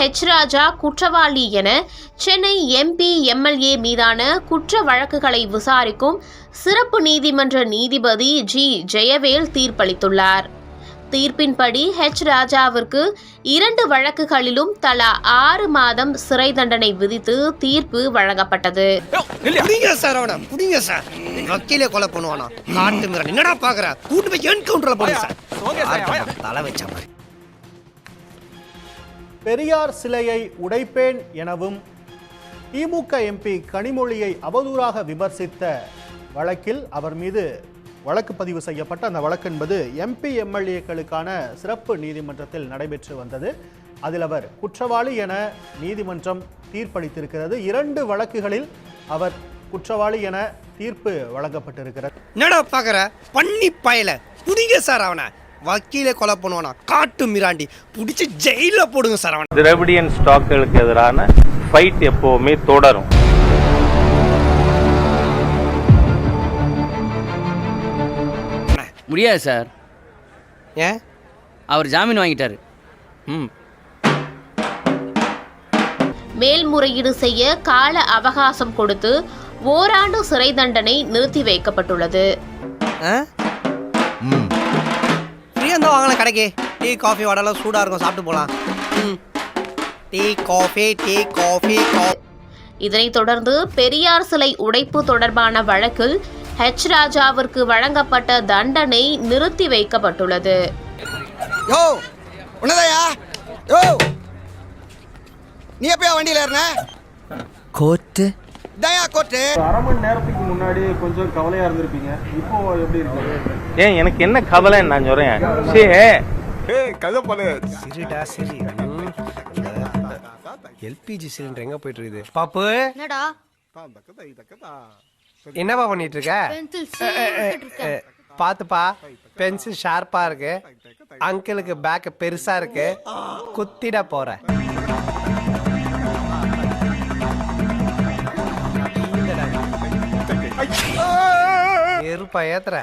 H ராஜா குற்றவாளி என Chennai MP MLA மீதான குற்ற வழக்குகளை விசாரிக்கும் சிறப்பு நீதிமன்ற நீதிபதி ஜி. ஜெயவேல் தீர்ப்பளித்துள்ளார். தீர்ப்பின்படி ஹெச் ராஜாவிற்கு இரண்டு வழக்குகளிலும் தலா ஆறு மாதம் சிறை தண்டனை விதித்து தீர்ப்பு வழங்கப்பட்டது. புடிங்க சார் அவனை புடிங்க சார். வக்கீலே கொலை பண்ணுவானா? காட்டு மிரன் என்னடா பாக்குற? கூட்டு போய் என்கவுண்டர்ல போடுங்க சார். ஆர்ப்பாட்டம், தலை வச்ச மாதிரி. பெரியார் சிலையை உடைப்பேன் எனவும் திமுக எம்பி கனிமொழியை அவதூறாக விமர்சித்த வழக்கில் அவர் மீது வழக்கு பதிவு செய்யப்பட்ட அந்த வழக்கு என்பது எம்பி எம்எல்ஏக்களுக்கான சிறப்பு நீதிமன்றத்தில் நடைபெற்று வந்தது. அதில் அவர் குற்றவாளி என நீதிமன்றம் தீர்ப்பளித்திருக்கிறது. இரண்டு வழக்குகளில் அவர் குற்றவாளி என தீர்ப்பு வழங்கப்பட்டிருக்கிறது. என்னடா பாக்குற? பண்ணி பயல. புதிய சார் அவனை. வக்கீலே கொலை பண்ணுவானா? காட்டு மிராண்டி. புடிச்சு ஜெயில போடுங்க சார் அவனை திரவிடியன் ஸ்டாக்குகளுக்கு எதிரான ஃபைட் எப்போவுமே தொடரும். முடியாது சார். ஏன் அவர் ஜாமீன் வாங்கிட்டாரு. ம். மேல்முறையீடு செய்ய கால அவகாசம் கொடுத்து ஓராண்டு சிறை தண்டனை நிறுத்தி வைக்கப்பட்டுள்ளது. வாங்கலாம் கடைக்கு? டீ காஃபி வடலாம் சூடாக இருக்கும். சாப்பிட்டு போகலாம் ம். டீ காஃபி டீ காஃபி இதனைத் தொடர்ந்து பெரியார் சிலை உடைப்பு தொடர்பான வழக்கில் ஹெச் ராஜாவிற்கு வழங்கப்பட்ட தண்டனை நிறுத்தி வைக்கப்பட்டுள்ளது. யோ உன்னதாயா? யோ! நீ எப்பயா வண்டியில ஏறின? கோட்டு தயா கோட்டு. அரை மணி நேரத்துக்கு முன்னாடி கொஞ்சம் கவலையா இருந்திருப்பீங்க. இப்போ எப்படி இருக்கு? ஏன் எனக்கு என்ன கவலை நான் சொல்றேன். சே. சிரிடா சிரி. எல்பிஜி சிலிண்டர் எங்க போயிட்டு இருக்குது? பாப்பு. என்னடா? என்னப்பா பண்ணிட்டு இருக்க பென்சில் பாத்துப்பா. பென்சில் ஷார்ப்பா இருக்கு. அங்கிளுக்கு பேக் பெருசா இருக்கு. குத்திட போற Paetra.